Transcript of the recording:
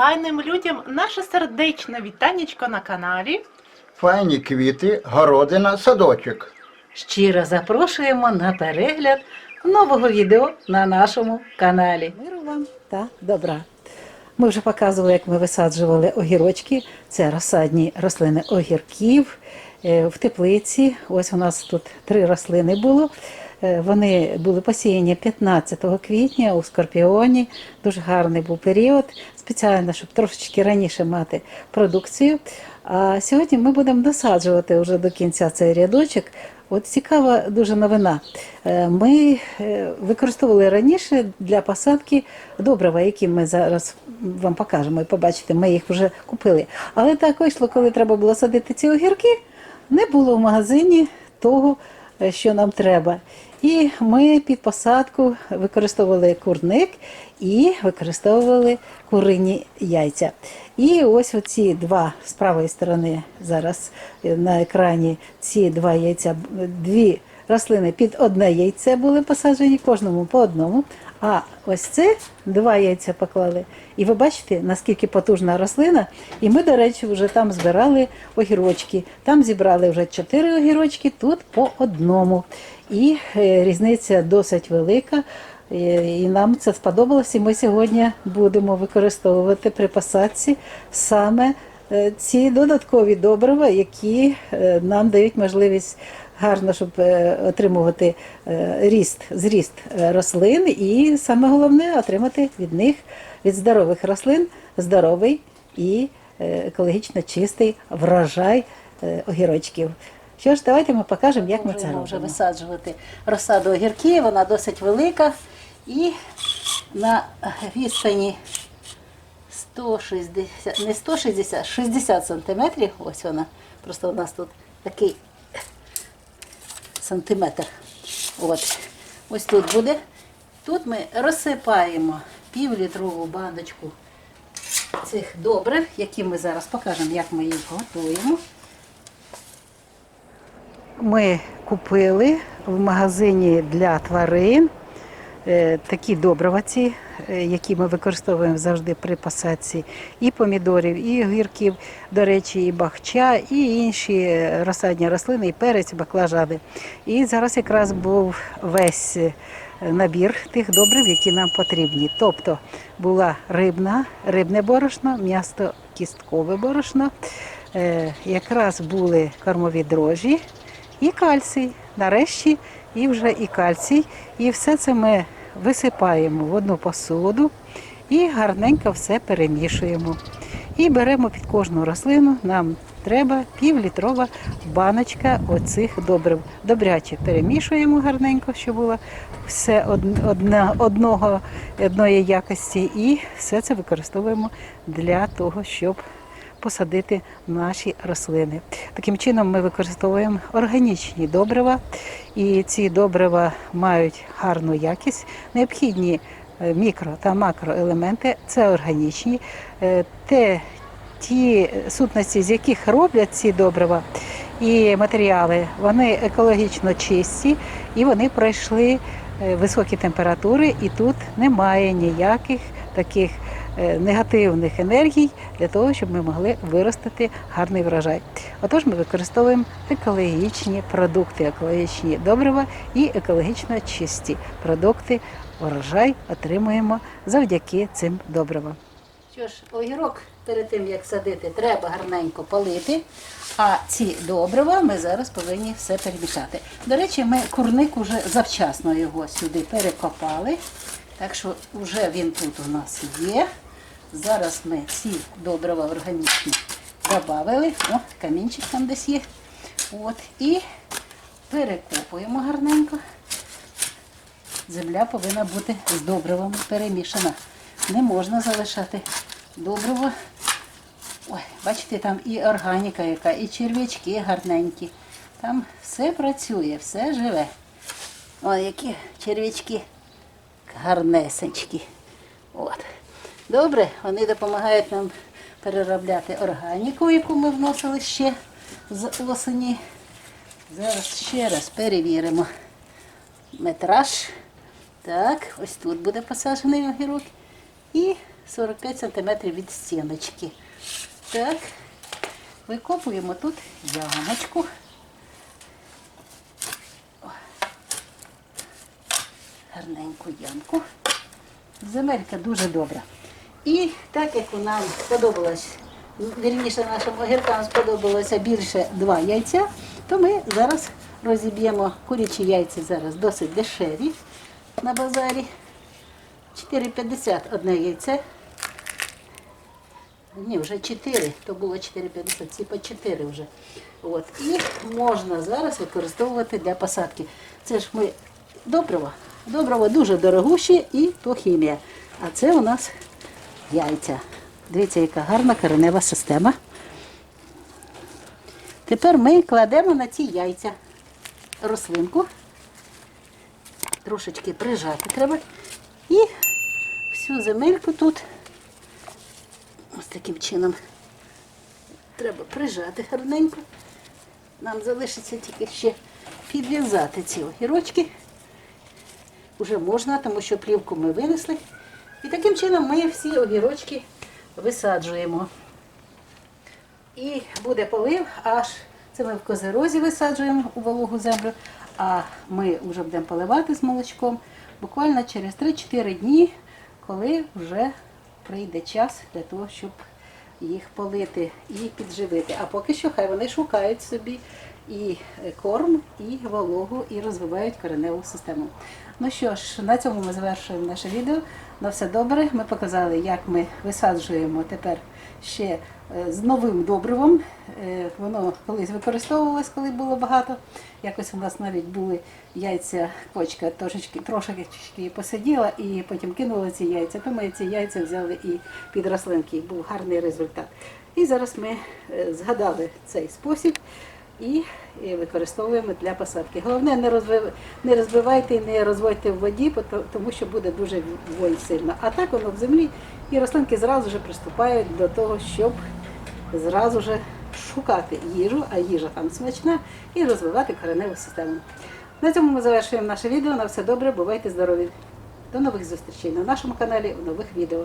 файним людям наше сердечне вітанечко на каналі. Файні квіти, городина, садочок. Щиро запрошуємо на перегляд нового відео на нашому каналі. Миру вам та добра. Ми вже показували, як ми висаджували огірочки. Це розсадні рослини огірків е, в теплиці. Ось у нас тут три рослини було. Е, Вони були посіяні 15 квітня у Скорпіоні. Дуже гарний був період, спеціально, щоб трошечки раніше мати продукцію. А сьогодні ми будемо досаджувати вже до кінця цей рядочок. От цікава дуже новина. Е, Ми е, використовували раніше для посадки добрива, які ми зараз вам покажемо і побачите, ми їх вже купили. Але так вийшло, коли треба було садити ці огірки, не було в магазині того, що нам треба. І ми під посадку використовували курник і використовували курині яйця. І ось оці два з правої сторони зараз е, на екрані ці два яйця, дві рослини під одне яйце були посаджені, кожному по одному. А ось це два яйця поклали. І ви бачите, наскільки потужна рослина. І ми, до речі, вже там збирали огірочки. Там зібрали вже чотири огірочки, тут по одному. І е, різниця досить велика. Е, І нам це сподобалось, і ми сьогодні будемо використовувати при посадці саме е, ці додаткові добрива, які нам дають можливість гарно, щоб е, отримувати е, ріст, зріст е, рослин, і саме головне отримати від них від здорових рослин здоровий і екологічно чистий врожай огірочків. Що ж, давайте ми покажемо, як ми це робимо. вже висаджувати розсаду огірків, вона досить велика. І на відстані 160, не 160, 60 сантиметрів, ось вона, просто у нас тут такий сантиметр. От. Ось тут буде. Тут ми розсипаємо півлітрову баночку цих добрив, які ми зараз покажемо, як ми їх готуємо. Ми купили в магазині для тварин такі добрива е, які ми використовуємо завжди при посадці і помідорів, і огірків, до речі, і бахча, і інші е, розсадні рослини, і перець, і баклажани. І зараз якраз був весь е, набір тих добрив, які нам потрібні. Тобто була рибна, рибне борошно, м'ясо кісткове борошно, е, якраз були кормові дрожжі і кальцій. Нарешті і вже і кальцій. І все це ми висипаємо в одну посуду і гарненько все перемішуємо. І беремо під кожну рослину. Нам треба півлітрова баночка оцих добрив. Добряче перемішуємо гарненько, щоб було все од- одна, одного, одної якості. І все це використовуємо для того, щоб посадити наші рослини. Таким чином ми використовуємо органічні добрива, і ці добрива мають гарну якість. Необхідні е, мікро та макроелементи це органічні. Е, Те, ті сутності, з яких роблять ці добрива і матеріали, вони екологічно чисті і вони пройшли е, високі температури, і тут немає ніяких таких негативних енергій для того, щоб ми могли виростити гарний врожай. Отож, ми використовуємо екологічні продукти, екологічні добрива і екологічно чисті продукти. Врожай отримуємо завдяки цим добривам. Що ж, огірок перед тим як садити, треба гарненько полити. А ці добрива ми зараз повинні все перемішати. До речі, ми курник уже завчасно його сюди перекопали. Так що вже він тут у нас є. Зараз ми ці добрива органічні додали. О, камінчик там десь є. От, і перекопуємо гарненько. Земля повинна бути з добривами перемішана. Не можна залишати добриво. Ой, бачите, там і органіка яка, і черв'ячки гарненькі. Там все працює, все живе. Ой, які черв'ячки гарнесенькі. От. Добре, вони допомагають нам переробляти органіку, яку ми вносили ще з осені. Зараз ще раз перевіримо метраж. Так, ось тут буде посаджений огірок. І 45 см від стіночки. Так, викопуємо тут ямочку. Гарненьку ямку. Земелька дуже добра. І так як нам сподобалось, вірніше нашим огіркам сподобалося більше два яйця, то ми зараз розіб'ємо курячі яйця зараз досить дешеві на базарі. 4,50 одне яйце. Ні, вже 4, то було 4,50, ці по 4 вже. От. І можна зараз використовувати для посадки. Це ж ми добриво. Добриво дуже дорогущі і то хімія. А це у нас яйця. Дивіться, яка гарна коренева система. Тепер ми кладемо на ці яйця рослинку. Трошечки прижати треба. І всю земельку тут ось таким чином треба прижати гарненько. Нам залишиться тільки ще підв'язати ці огірочки. Уже можна, тому що плівку ми винесли. І таким чином ми всі огірочки висаджуємо. І буде полив, аж це ми в козерозі висаджуємо у вологу землю, а ми вже будемо поливати з молочком буквально через 3-4 дні, коли вже прийде час для того, щоб їх полити і підживити. А поки що хай вони шукають собі і корм, і вологу, і розвивають кореневу систему. Ну що ж, на цьому ми завершуємо наше відео. На все добре. Ми показали, як ми висаджуємо тепер ще е, з новим добривом. Е, Воно колись використовувалось, коли було багато. Якось у нас навіть були яйця, кочка трошечки, трошечки посиділа і потім кинули ці яйця. То ми ці яйця взяли і під рослинки. Був гарний результат. І зараз ми е, згадали цей спосіб і використовуємо для посадки. Головне, не розбив- не розбивайте і не розводьте в воді, тому що буде дуже вонь сильно. А так воно в землі, і рослинки зразу ж приступають до того, щоб зразу ж шукати їжу, а їжа там смачна, і розвивати кореневу систему. На цьому ми завершуємо наше відео. На все добре, бувайте здорові. До нових зустрічей на нашому каналі у нових відео.